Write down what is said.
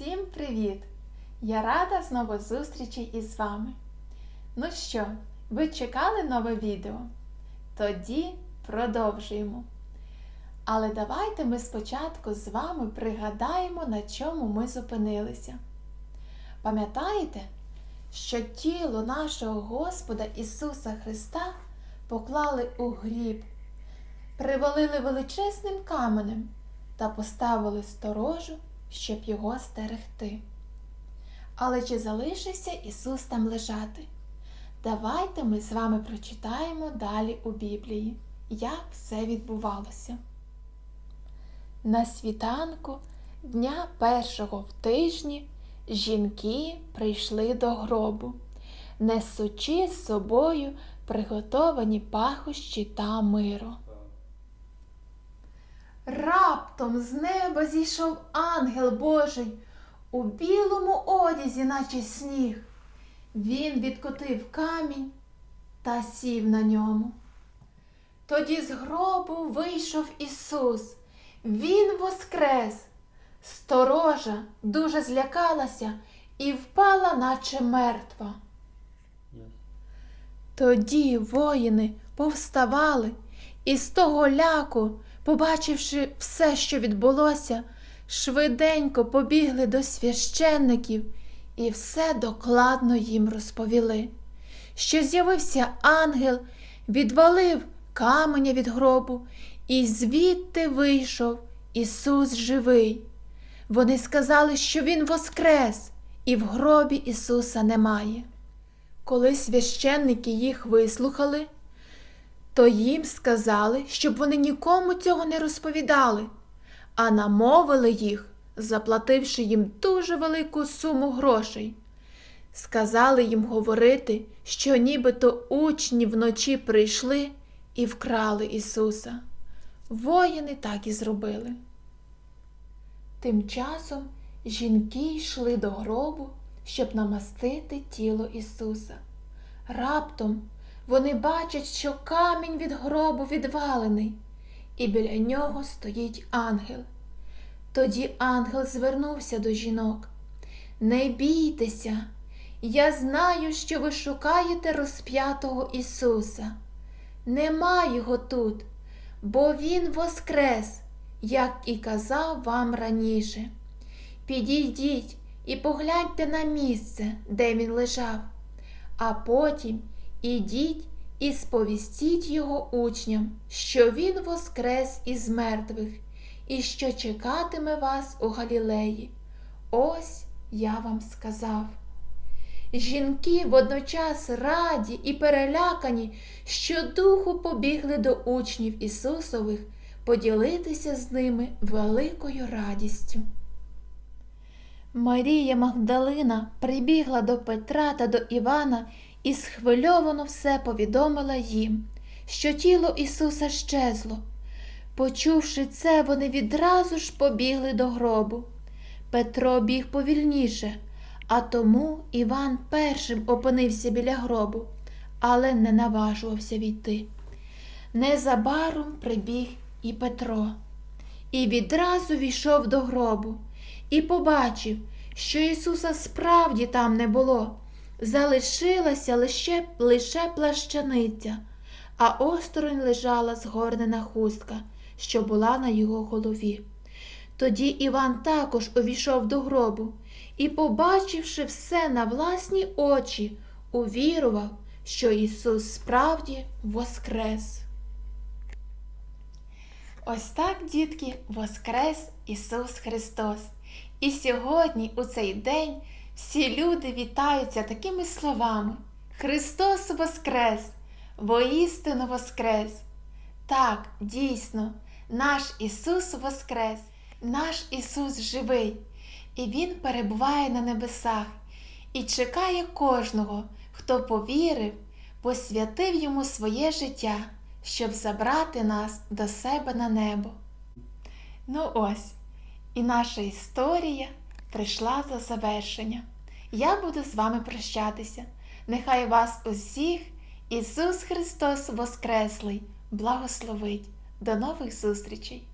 Всім привіт! Я рада знову зустрічі із вами. Ну що, ви чекали нове відео? Тоді продовжуємо. Але давайте ми спочатку з вами пригадаємо, на чому ми зупинилися. Пам'ятаєте, що тіло нашого Господа Ісуса Христа поклали у гріб, привалили величезним каменем та поставили сторожу, щоб його стерегти. Але чи залишився Ісус там лежати? Давайте ми з вами прочитаємо далі у Біблії, як все відбувалося. На світанку дня першого в тижні жінки прийшли до гробу, несучи з собою приготовані пахощі та миро. Раптом з неба зійшов ангел Божий у білому одязі, наче сніг. Він відкотив камінь та сів на ньому. Тоді з гробу вийшов Ісус. Він воскрес. Сторожа дуже злякалася і впала, наче мертва. Тоді воїни повставали і з того ляку, побачивши все, що відбулося, швиденько побігли до священників і все докладно їм розповіли. Що з'явився ангел, відвалив каменя від гробу, і звідти вийшов Ісус живий. Вони сказали, що Він воскрес, і в гробі Ісуса немає. Коли священники їх вислухали, то їм сказали, щоб вони нікому цього не розповідали, а намовили їх, заплативши їм дуже велику суму грошей. Сказали їм говорити, що нібито учні вночі прийшли і вкрали Ісуса. Воїни так і зробили. Тим часом жінки йшли до гробу, щоб намастити тіло Ісуса. Раптом вони бачать, що камінь від гробу відвалений, і біля нього стоїть ангел. Тоді ангел звернувся до жінок. Не бійтеся, я знаю, що ви шукаєте розп'ятого Ісуса. Нема його тут, бо Він воскрес, як і казав вам раніше. Підійдіть і погляньте на місце, де він лежав, а потім ідіть і сповістіть його учням, що він воскрес із мертвих і що чекатиме вас у Галілеї. Ось я вам сказав. Жінки водночас раді і перелякані, що духу побігли до учнів Ісусових поділитися з ними великою радістю. Марія Магдалина прибігла до Петра та до Івана і схвильовано все повідомила їм, що тіло Ісуса щезло. Почувши це, вони відразу ж побігли до гробу. Петро біг повільніше, а тому Іван першим опинився біля гробу, але не наважувався війти. Незабаром прибіг і Петро, і відразу війшов до гробу, і побачив, що Ісуса справді там не було. Залишилася лише, лише плащаниця, а осторонь лежала згорнена хустка, що була на його голові. Тоді Іван також увійшов до гробу і, побачивши все на власні очі, увірував, що Ісус справді воскрес. Ось так, дітки, воскрес Ісус Христос. І сьогодні, у цей день, всі люди вітаються такими словами: Христос Воскрес! Воістину Воскрес! Так, дійсно, наш Ісус Воскрес, наш Ісус живий, і Він перебуває на небесах і чекає кожного, хто повірив, посвятив йому своє життя, щоб забрати нас до себе на небо. Ну ось, і наша історія прийшла до завершення. Я буду з вами прощатися. Нехай вас усіх Ісус Христос Воскреслий благословить. До нових зустрічей!